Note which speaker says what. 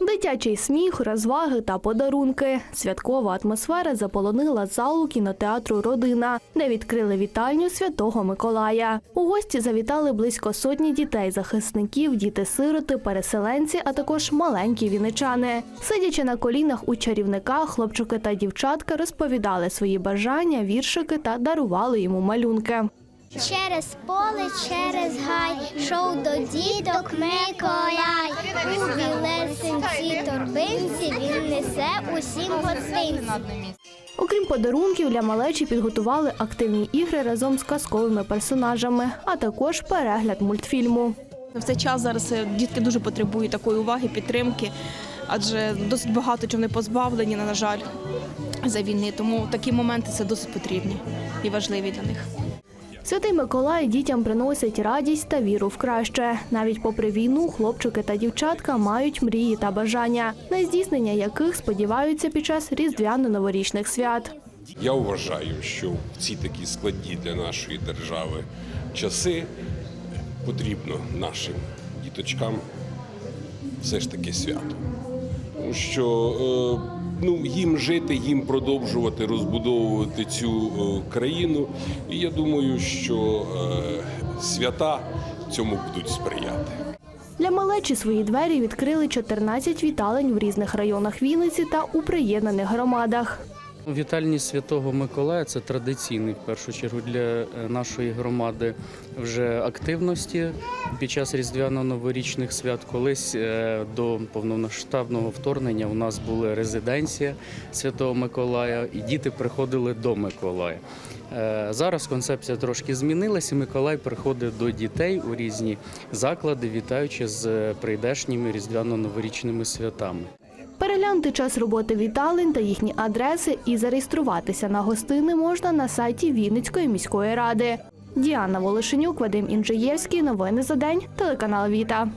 Speaker 1: Дитячий сміх, розваги та подарунки. Святкова атмосфера заполонила залу кінотеатру Родина, де відкрили вітальню Святого Миколая. У гості завітали близько сотні дітей, захисників, діти-сироти, переселенці, а також маленькі віничани. Сидячи на колінах у чарівника, хлопчики та дівчатка розповідали свої бажання, віршики та дарували йому малюнки.
Speaker 2: Через поле, через гай, шов до діток Миколай. У білесенькій торбинці він несе усім гостинці.
Speaker 1: Окрім подарунків, для малечі підготували активні ігри разом з казковими персонажами, а також перегляд мультфільму.
Speaker 3: В цей час зараз е, дітки дуже потребують такої уваги, підтримки, адже досить багато чого вони позбавлені, на жаль, за війни. Тому такі моменти це досить потрібні і важливі для них.
Speaker 1: Святий Миколай дітям приносить радість та віру в краще. Навіть попри війну, хлопчики та дівчатка мають мрії та бажання, на здійснення яких сподіваються під час різдвяно-новорічних свят.
Speaker 4: Я вважаю, що в ці такі складні для нашої держави часи потрібно нашим діточкам все ж таки свято. Тому що е, ну, їм жити, їм продовжувати розбудовувати цю е, країну. І я думаю, що е, свята цьому будуть сприяти.
Speaker 1: Для малечі свої двері відкрили 14 віталень в різних районах Вінниці та у приєднаних громадах.
Speaker 5: Вітальні Святого Миколая це традиційний в першу чергу для е, нашої громади вже активності під час різдвяно-новорічних свят. Колись е, до повномасштабного вторгнення у нас була резиденція Святого Миколая, і діти приходили до Миколая. Е, Зараз концепція трошки змінилася. Миколай приходить до дітей у різні заклади, вітаючи з прийдешніми різдвяно-новорічними святами.
Speaker 1: Переглянути час роботи віталень та їхні адреси і зареєструватися на гостини можна на сайті Вінницької міської ради. Діана Волошенюк, Вадим Інжиєвський. Новини за день. Телеканал Віта.